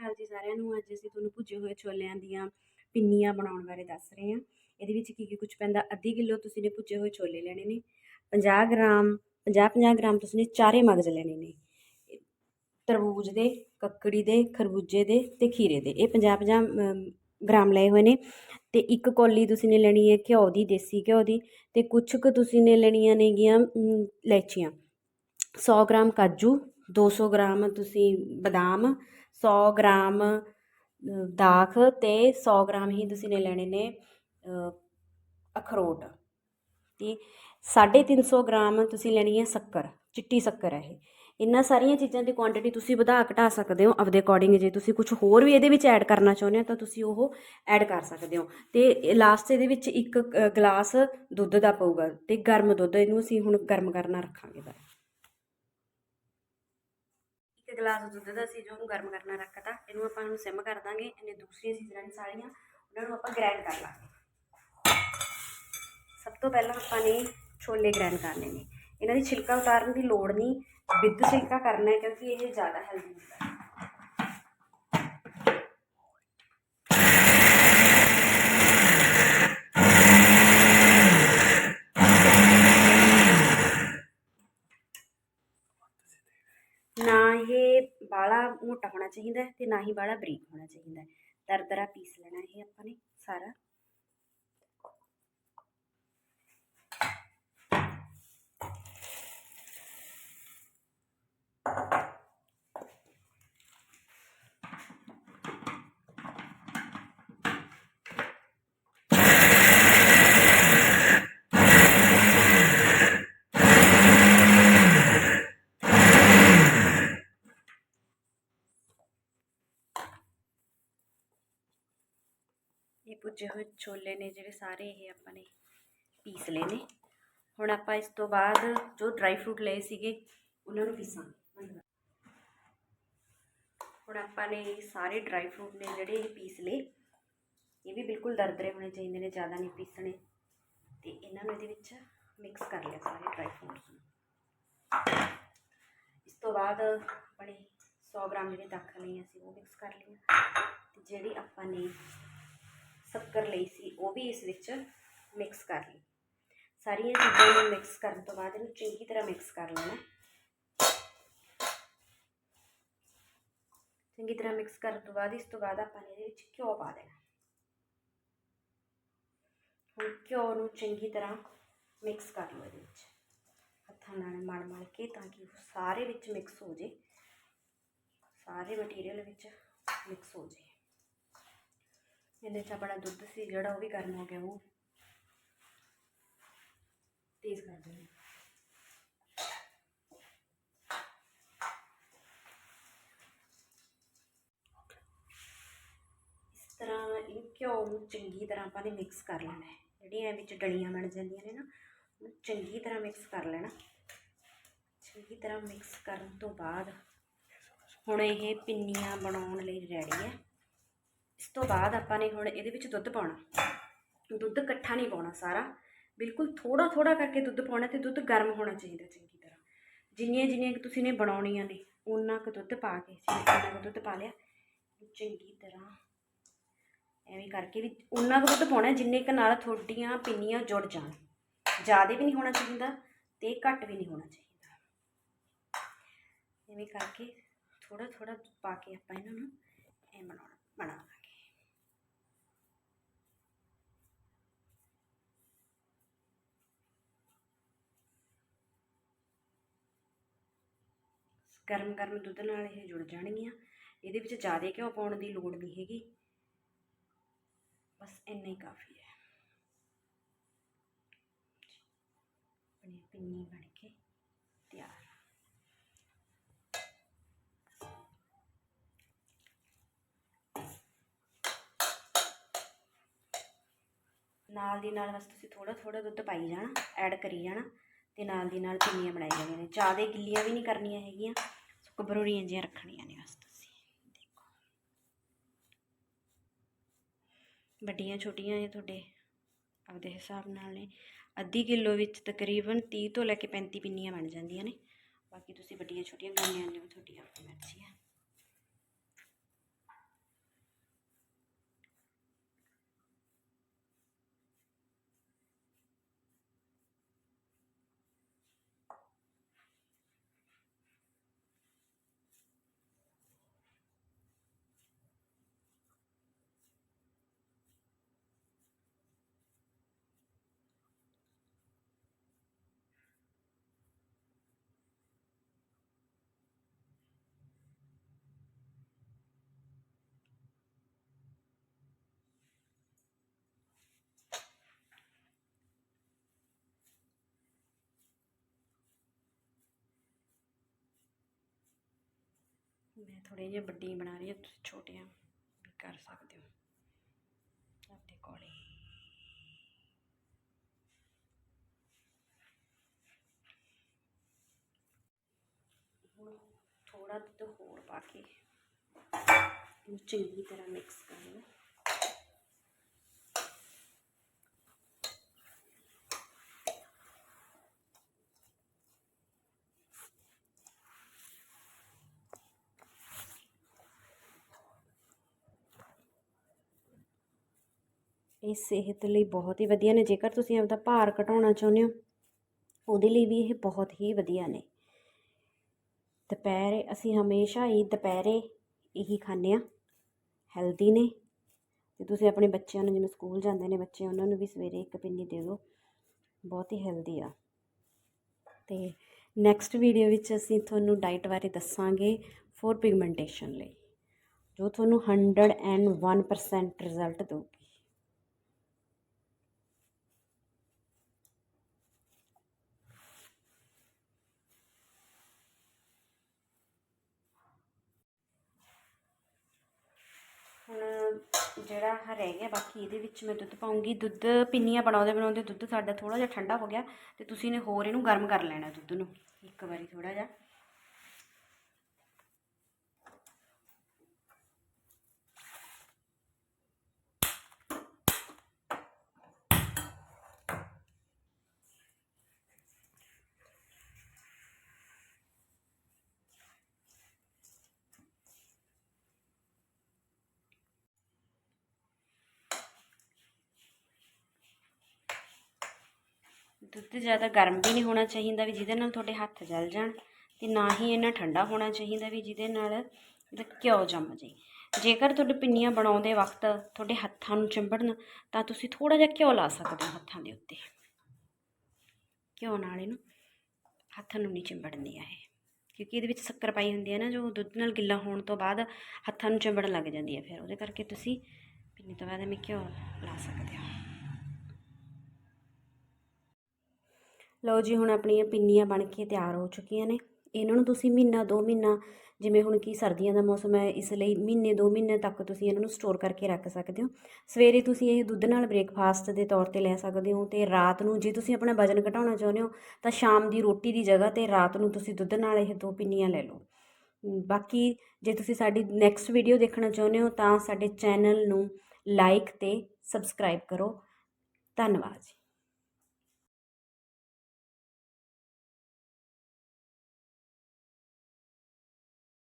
ਅਕਾਲ ਜੀ ਸਾਰਿਆਂ ਨੂੰ ਅੱਜ ਅਸੀਂ ਤੁਹਾਨੂੰ ਭੁੱਜੇ ਹੋਏ ਛੋਲਿਆਂ ਦੀਆਂ ਪਿੰਨੀਆਂ ਬਣਾਉਣ ਬਾਰੇ ਦੱਸ ਰਹੇ ਹਾਂ। ਇਹਦੇ ਵਿੱਚ ਕੀ ਕੀ ਕੁਝ ਪੈਂਦਾ? ਅੱਧੀ ਕਿਲੋ ਤੁਸੀਂ ਨੇ ਭੁੱਜੇ ਹੋਏ ਛੋਲੇ ਲੈਣੇ ਨੇ 50 ਗ੍ਰਾਮ 50 50 ਗ੍ਰਾਮ ਤੁਸੀਂ ਨੇ ਚਾਰੇ ਮਗਜ਼ ਲੈਣੇ ਨੇ। ਤਰਬੂਜ ਦੇ ਕੱਕੜੀ ਦੇ ਖਰਬੂਜੇ ਦੇ ਤੇ ਖੀਰੇ ਦੇ। ਇਹ 50 50 ਗ੍ਰਾਮ ਲਏ ਹੋਏ ਨੇ ਤੇ ਇੱਕ ਕੌਲੀ ਤੁਸੀਂ ਨੇ ਲੈਣੀ ਹੈ ਘਿਓ ਦੀ ਦੇਸੀ ਘਿਓ ਦੀ ਤੇ ਕੁਝ ਕੁ ਤੁਸੀਂ ਨੇ ਲੈਣੀਆਂ ਨੇਗੀਆਂ ਅਮ, ਇਲਾਇਚੀਆਂ। 100 ਗ੍ਰਾਮ ਕਾਜੂ 200 ਗ੍ਰਾਮ ਤੁਸੀਂ ਬਦਾਮ 100 ਗ੍ਰਾਮ ਦਾਖ ਤੇ 100 ਗ੍ਰਾਮ ਹੀ ਤੁਸੀਂ ਨੇ ਲੈਣੇ ਨੇ ਅ, ਅਖਰੋਟ। ਤੇ 350 ਗ੍ਰਾਮ ਤੁਸੀਂ ਲੈਣੀ ਹੈ ਸ਼ੱਕਰ ਚਿੱਟੀ ਸ਼ੱਕਰ ਹੈ ਇਹ। ਇਹਨਾਂ ਸਾਰੀਆਂ ਚੀਜ਼ਾਂ ਦੀ ਕੁਆਂਟੀਟੀ ਤੁਸੀਂ ਵਧਾ ਘਟਾ ਸਕਦੇ ਹੋ ਆਪਦੇ ਅਕੋਰਡਿੰਗ ਜੇ ਤੁਸੀਂ ਕੁਝ ਹੋਰ ਵੀ ਇਹਦੇ ਵਿੱਚ ਐਡ ਕਰਨਾ ਚਾਹੁੰਦੇ ਹੋ ਤਾਂ ਤੁਸੀਂ ਉਹ ਐਡ ਕਰ ਸਕਦੇ ਹੋ। ਤੇ ਲਾਸਟ ਇਹਦੇ ਵਿੱਚ ਇੱਕ ਗਲਾਸ ਦੁੱਧ ਦਾ ਪਊਗਾ ਤੇ ਗਰਮ ਦੁੱਧ ਇਹਨੂੰ ਅਸੀਂ ਹੁਣ ਗਰਮ ਕਰਨਾ ਰੱਖਾਂਗੇ। ਦਾ ਗਲਾਸ ਦੁੱਧ ਦਾ ਸੀ ਜੋ ਉਹਨੂੰ ਗਰਮ ਕਰਨਾ ਰੱਖਤਾ, ਇਹਨੂੰ ਆਪਾਂ ਨੂੰ ਸਿਮ ਕਰ ਦਾਂਗੇ, ਇਹਨੇ ਦੂਸਰੀਆਂ ਚੀਜ਼ਾਂ ਨੇ ਸਾਰੀਆਂ, ਉਹਨਾਂ ਨੂੰ ਆਪਾਂ ਗ੍ਰਾਈਂਡ ਕਰ ਲਾਂਗੇ। ਸਭ ਤੋਂ ਪਹਿਲਾਂ ਆਪਾਂ ਨੇ ਛੋਲੇ ਗ੍ਰਾਈਂਡ ਕਰਨੇ ਨੇ ਇਹਨਾਂ ਦੀ ਛਿਲਕਾ ਉਤਾਰਨ ਦੀ ਲੋੜ ਨਹੀਂ ਵਿਦ ਛਿਲਕਾ ਕਰਨਾ ਹੈ ਕਿਉਂਕਿ ਇਹ ਜ਼ਿਆਦਾ ਹੈਲਦੀ ਹੁੰਦਾ ਹੈ ਨਾ ਇਹ ਬਾਲਾ ਮੋਟਾ ਹੋਣਾ ਚਾਹੀਦਾ ਹੈ ਤੇ ਨਾ ਹੀ ਬਾਲਾ ਬਰੀਕ ਹੋਣਾ ਚਾਹੀਦਾ ਹੈ। ਦਰਦਰਾ ਪੀਸ ਲੈਣਾ ਇਹ ਆਪਾਂ ਨੇ ਸਾਰਾ। ਭੁੱਜੇ ਹੋਏ ਛੋਲੇ ਨੇ ਜਿਹੜੇ ਸਾਰੇ ਇਹ ਆਪਾਂ ਨੇ ਪੀਸ ਲਏ ਨੇ। ਹੁਣ ਆਪਾਂ ਇਸ ਤੋਂ ਬਾਅਦ ਜੋ ਡਰਾਈ ਫਰੂਟ ਲਏ ਸੀਗੇ, ਉਹਨਾਂ ਨੂੰ ਪੀਸਾਂਗੇ। ਹੁਣ ਆਪਾਂ ਨੇ ਇਹ ਸਾਰੇ ਡਰਾਈ ਫਰੂਟ ਨੇ ਜਿਹੜੇ ਇਹ ਪੀਸ ਲਏ, ਇਹ ਵੀ ਬਿਲਕੁਲ ਦਰਦਰੇ ਹੋਣੇ ਚਾਹੀਦੇ ਨੇ, ਜ਼ਿਆਦਾ ਨਹੀਂ ਪੀਸਣੇ। ਤੇ ਇਹਨਾਂ ਨੂੰ ਇਹਦੇ ਵਿੱਚ ਮਿਕਸ ਕਰ ਲਿਆ ਸਾਰੇ ਡਰਾਈ ਫਰੂਟਸ ਨੂੰ। ਇਸ ਤੋਂ ਬਾਅਦ ਆਪਣੇ 100 ਗ੍ਰਾਮ ਜਿਹੜੇ ਦਾਖਲ ਲਈਆਂ ਸੀ ਉਹ ਮਿਕਸ ਕਰ ਲਈਆਂ ਤੇ ਜਿਹੜੀ ਆਪਾਂ ਨੇ ਸ਼ੱਕਰ ਲਈ ਸੀ, ਉਹ ਵੀ ਇਸ ਵਿੱਚ ਮਿਕਸ ਕਰ ਲਈ। ਸਾਰੀਆਂ ਚੀਜ਼ਾਂ ਨੂੰ ਮਿਕਸ ਕਰਨ ਤੋਂ ਬਾਅਦ ਇਹਨੂੰ ਚੰਗੀ ਤਰ੍ਹਾਂ ਮਿਕਸ ਕਰ ਲੈਣਾ। ਚੰਗੀ ਤਰ੍ਹਾਂ ਮਿਕਸ ਕਰਨ ਤੋਂ ਬਾਅਦ ਇਸ ਤੋਂ ਬਾਅਦ ਆਪਾਂ ਨੇ ਇਹਦੇ ਵਿੱਚ ਘਿਓ ਪਾ ਦੇਣਾ। ਹੁਣ ਘਿਓ ਨੂੰ ਚੰਗੀ ਤਰ੍ਹਾਂ ਮਿਕਸ ਕਰ ਲਓ ਇਹਦੇ ਵਿੱਚ। ਹੱਥਾਂ ਨਾਲ ਮਲ ਮਲ ਕੇ ਤਾਂ ਕਿ ਉਹ ਸਾਰੇ ਵਿੱਚ ਮਿਕਸ ਹੋ ਜੇ ਸਾਰੇ ਮਟੀਰੀਅਲ ਵਿੱਚ ਮਿਕਸ ਹੋ ਜੇ ਇਹਦੇ 'ਚ ਆਪਣਾ ਦੁੱਧ ਸੀ ਜਿਹੜਾ ਉਹ ਵੀ ਗਰਮ ਹੋ ਗਿਆ ਉਹ ਤੇਜ਼ ਕਰ ਦਿੰਦੇ ਇਸ ਤਰ੍ਹਾਂ ਇਹ ਘਿਓ ਨੂੰ ਚੰਗੀ ਤਰ੍ਹਾਂ ਆਪਾਂ ਨੇ ਮਿਕਸ ਕਰ ਲੈਣਾ ਹੈ। ਜਿਹੜੀਆਂ ਵਿੱਚ ਡਲੀਆਂ ਬਣ ਜਾਂਦੀਆਂ ਨੇ ਨਾ ਉਹਨੂੰ ਚੰਗੀ ਤਰ੍ਹਾਂ ਮਿਕਸ ਕਰ ਲੈਣਾ। ਚੰਗੀ ਤਰ੍ਹਾਂ ਮਿਕਸ ਕਰਨ ਤੋਂ ਬਾਅਦ ਹੁਣ ਇਹ ਪਿੰਨੀਆਂ ਬਣਾਉਣ ਲਈ ਰੈਡੀ ਹੈ। ਇਸ ਤੋਂ ਬਾਅਦ ਆਪਾਂ ਨੇ ਹੁਣ ਇਹਦੇ ਵਿੱਚ ਦੁੱਧ ਪਾਉਣਾ। ਦੁੱਧ ਇਕੱਠਾ ਨਹੀਂ ਪਾਉਣਾ ਸਾਰਾ। ਬਿਲਕੁਲ ਥੋੜਾ ਥੋੜਾ ਕਰਕੇ ਦੁੱਧ ਪਾਉਣਾ ਤੇ ਦੁੱਧ ਗਰਮ ਹੋਣਾ ਚਾਹੀਦਾ ਚੰਗੀ ਤਰ੍ਹਾਂ। ਜਿੰਨੀਆਂ ਜਿੰਨੀਆਂ ਤੁਸੀਂ ਨੇ ਬਣਾਉਣੀਆਂ ਨੇ ਉਹਨਾਂ ਕੁ ਦੁੱਧ ਪਾ ਕੇ ਜਿੰਨਾ ਕੁ ਦੁੱਧ ਪਾ ਲਿਆ, ਚੰਗੀ ਤਰ੍ਹਾਂ ਐਵੇਂ ਕਰਕੇ ਵੀ ਉਹਨਾਂ ਕੁ ਦੁੱਧ ਪਾਉਣਾ ਜਿੰਨੇ ਕੁ ਨਾਲ ਤੁਹਾਡੀਆਂ ਪਿੰਨੀਆਂ ਜੁੜ ਜਾਣ। ਜ਼ਿਆਦਾ ਵੀ ਨਹੀਂ ਹੋਣਾ ਚਾਹੀਦਾ ਤੇ ਘੱਟ ਵੀ ਨਹੀਂ ਹੋਣਾ ਚਾਹੀਦਾ। ਐਵੇਂ ਕਰਕੇ ਥੋੜਾ ਥੋੜਾ ਪਾ ਕੇ ਆਪਾਂ ਇਹਨਾਂ ਨੂੰ ਐ ਬਣਾਉਣਾ, ਬਣਾਵਾਂਗੇ। ਗਰਮ ਗਰਮ ਦੁੱਧ ਨਾਲ ਇਹ ਜੁੜ ਜਾਣਗੀਆਂ। ਇਹਦੇ ਵਿੱਚ ਜ਼ਿਆਦਾ ਘਿਓ ਪਾਉਣ ਦੀ ਲੋੜ ਨਹੀਂ ਹੈਗੀ। ਬਸ ਇੰਨਾ ਹੀ ਕਾਫੀ ਹੈ। ਆਪਣੀ ਪਿੰਨੀ ਬਣ ਕੇ ਤਿਆਰ। ਨਾਲ ਦੀ ਨਾਲ ਬਸ ਤੁਸੀਂ ਥੋੜਾ ਥੋੜਾ ਦੁੱਧ ਪਾਈ ਜਾਣਾ, ਐਡ ਕਰੀ ਜਾਣਾ ਤੇ ਨਾਲ ਦੀ ਨਾਲ ਪਿੰਨੀਆਂ ਬਣਾਈ ਜਾਣੀਆਂ ਨੇ। ਜ਼ਿਆਦਾ ਗਿੱਲੀਆਂ ਵੀ ਨਹੀਂ ਕਰਨੀਆਂ ਹੈਗੀਆਂ। ਕਬਰੋੜੀਆਂ ਜਿਹੀਆਂ ਰੱਖਣੀਆਂ ਨੇ ਬਸ ਤੁਸੀਂ। ਦੇਖੋ। ਵੱਡੀਆਂ, ਛੋਟੀਆਂ ਇਹ ਤੁਹਾਡੇ ਆਪਦੇ ਹਿਸਾਬ ਨਾਲ ਨੇ। ਅੱਧੀ ਕਿਲੋ ਵਿੱਚ ਤਕਰੀਬਨ 30 ਤੋਂ ਲੈ ਕੇ 35 ਪਿੰਨੀਆਂ ਬਣ ਜਾਂਦੀਆਂ ਨੇ। ਬਾਕੀ ਤੁਸੀਂ ਵੱਡੀਆਂ, ਛੋਟੀਆਂ ਕਰਨੀਆਂ ਨੇ ਤੁਹਾਡੀ ਆਪਣੀ ਮਰਜ਼ੀ ਹੈ ਮੈਂ ਥੋੜ੍ਹੇ ਜਿਹੇ ਵੱਡੀਆਂ ਬਣਾ ਰਹੀ ਹਾਂ ਤੁਸੀਂ ਛੋਟੀਆਂ ਵੀ ਕਰ ਸਕਦੇ ਹੋ ਆਪਣੇ ਕੋਲੇ ਹੁਣ ਥੋੜਾ ਦੁੱਧ ਹੋਰ ਪਾ ਕੇ ਇਹਨੂੰ ਚੰਗੀ ਤਰ੍ਹਾਂ ਇਹ ਸਿਹਤ ਲਈ ਬਹੁਤ ਹੀ ਵਧੀਆ ਨੇ, ਜੇਕਰ ਤੁਸੀਂ ਆਪਦਾ ਭਾਰ ਘਟਾਉਣਾ ਚਾਹੁੰਦੇ ਹੋ, ਉਹਦੇ ਲਈ ਵੀ ਇਹ ਬਹੁਤ ਹੀ ਵਧੀਆ ਨੇ। ਦੁਪਹਿਰੇ ਅਸੀਂ ਹਮੇਸ਼ਾ ਹੀ ਦੁਪਹਿਰੇ ਇਹੀ ਖਾਂਦੇ ਹਾਂ ਹੈਲਦੀ ਨੇ, ਤੇ ਤੁਸੀਂ ਆਪਣੇ ਬੱਚਿਆਂ ਨੂੰ, ਜਿਵੇਂ ਸਕੂਲ ਜਾਂਦੇ ਨੇ ਬੱਚੇ, ਉਹਨਾਂ ਨੂੰ ਵੀ ਸਵੇਰੇ ਇੱਕ ਪਿੰਨੀ ਦੇ ਦਿਓ, ਬਹੁਤ ਹੀ ਹੈਲਦੀ ਆ। ਤੇ ਨੈਕਸਟ ਵੀਡੀਓ ਵਿੱਚ ਅਸੀਂ ਤੁਹਾਨੂੰ ਡਾਈਟ ਬਾਰੇ ਦੱਸਾਂਗੇ ਫੋਰ ਪਿਗਮੈਂਟੇਸ਼ਨ ਲਈ, ਜੋ ਤੁਹਾਨੂੰ 101% ਰਿਜ਼ਲਟ ਦੇਊਗੀ। ਹੁਣ ਜਿਹੜਾ ਆਹ ਰਹਿ ਗਿਆ, ਬਾਕੀ ਇਹਦੇ ਵਿੱਚ ਮੈਂ ਦੁੱਧ ਪਾਉਂਗੀ। ਦੁੱਧ, ਪਿੰਨੀਆਂ ਬਣਾਉਂਦੇ ਬਣਾਉਂਦੇ ਦੁੱਧ ਸਾਡਾ ਥੋੜਾ ਜਿਹਾ ਠੰਡਾ ਹੋ ਗਿਆ ਤੇ ਤੁਸੀਂ ਨੇ ਹੋਰ ਇਹਨੂੰ ਗਰਮ ਕਰ ਲੈਣਾ ਦੁੱਧ ਨੂੰ। ਇੱਕ ਵਾਰੀ ਥੋੜਾ ਜਿਹਾ। ਦੁੱਧ ਜ਼ਿਆਦਾ ਗਰਮ ਵੀ ਨਹੀਂ ਹੋਣਾ ਚਾਹੀਦਾ ਵੀ ਜਿਹਦੇ ਨਾਲ ਤੁਹਾਡੇ ਹੱਥ ਜਲ ਜਾਣ ਤੇ ਨਾ ਹੀ ਇੰਨਾ ਠੰਡਾ ਹੋਣਾ ਚਾਹੀਦਾ ਵੀ ਜਿਹਦੇ ਨਾਲ ਘਿਓ ਜੰਮ ਜਾਏ। ਜੇਕਰ ਤੁਹਾਡੇ ਪਿੰਨੀਆਂ ਬਣਾਉਂਦੇ ਵਕਤ ਤੁਹਾਡੇ ਹੱਥਾਂ ਨੂੰ ਚਿੰਬੜਨ, ਤਾਂ ਤੁਸੀਂ ਥੋੜਾ ਜਿਹਾ ਘਿਓ ਲਾ ਸਕਦੇ ਹੋ ਹੱਥਾਂ ਦੇ ਉੱਤੇ। ਘਿਓ ਨਾਲ ਇਹਨੂੰ ਹੱਥ ਨੂੰ ਨਹੀਂ ਚਿੰਬੜਨੀ ਆ ਇਹ। ਕਿਉਂਕਿ ਇਹਦੇ ਵਿੱਚ ਸ਼ੱਕਰ ਪਾਈ ਹੁੰਦੀ ਹੈ ਨਾ, ਜੋ ਦੁੱਧ ਨਾਲ ਗਿੱਲਾ ਹੋਣ ਤੋਂ ਬਾਅਦ ਹੱਥਾਂ ਨੂੰ ਚਿੰਬੜਨ ਲੱਗ ਜਾਂਦੀ ਹੈ ਫਿਰ ਉਹਦੇ ਕਰਕੇ ਤੁਸੀਂ ਪਿੰਨੀ ਤੋਂ ਬਾਅਦ ਐਵੇਂ ਘਿਓ ਲਾ ਸਕਦੇ ਹੋ। ਲਓ ਜੀ, ਹੁਣ ਆਪਣੀਆਂ ਪਿੰਨੀਆਂ ਬਣ ਕੇ ਤਿਆਰ ਹੋ ਚੁੱਕੀਆਂ ਨੇ। ਇਹਨਾਂ ਨੂੰ ਤੁਸੀਂ ਮਹੀਨਾ, ਦੋ ਮਹੀਨਾ, ਜਿਵੇਂ ਹੁਣ ਕੀ ਸਰਦੀਆਂ ਦਾ ਮੌਸਮ ਹੈ, ਇਸ ਲਈ ਮਹੀਨੇ, ਦੋ ਮਹੀਨੇ ਤੱਕ ਤੁਸੀਂ ਇਹਨਾਂ ਨੂੰ ਸਟੋਰ ਕਰਕੇ ਰੱਖ ਸਕਦੇ ਹੋ। ਸਵੇਰੇ ਤੁਸੀਂ ਇਹ ਦੁੱਧ ਨਾਲ ਬ੍ਰੇਕਫਾਸਟ ਦੇ ਤੌਰ ਤੇ ਲੈ ਸਕਦੇ ਹੋ ਤੇ ਰਾਤ ਨੂੰ ਜੇ ਤੁਸੀਂ ਆਪਣਾ ਵਜਨ ਘਟਾਉਣਾ ਚਾਹੁੰਦੇ ਹੋ, ਤਾਂ ਸ਼ਾਮ ਦੀ ਰੋਟੀ ਦੀ ਜਗ੍ਹਾ ਤੇ ਰਾਤ ਨੂੰ ਤੁਸੀਂ ਦੁੱਧ ਨਾਲ ਇਹ ਦੋ ਪਿੰਨੀਆਂ ਲੈ ਲਓ। ਬਾਕੀ ਜੇ ਤੁਸੀਂ ਸਾਡੀ ਨੈਕਸਟ ਵੀਡੀਓ ਦੇਖਣਾ ਚਾਹੁੰਦੇ ਹੋ, ਤਾਂ ਸਾਡੇ ਚੈਨਲ ਨੂੰ ਲਾਈਕ ਤੇ ਸਬਸਕ੍ਰਾਈਬ ਕਰੋ। ਧੰਨਵਾਦ ਜੀ।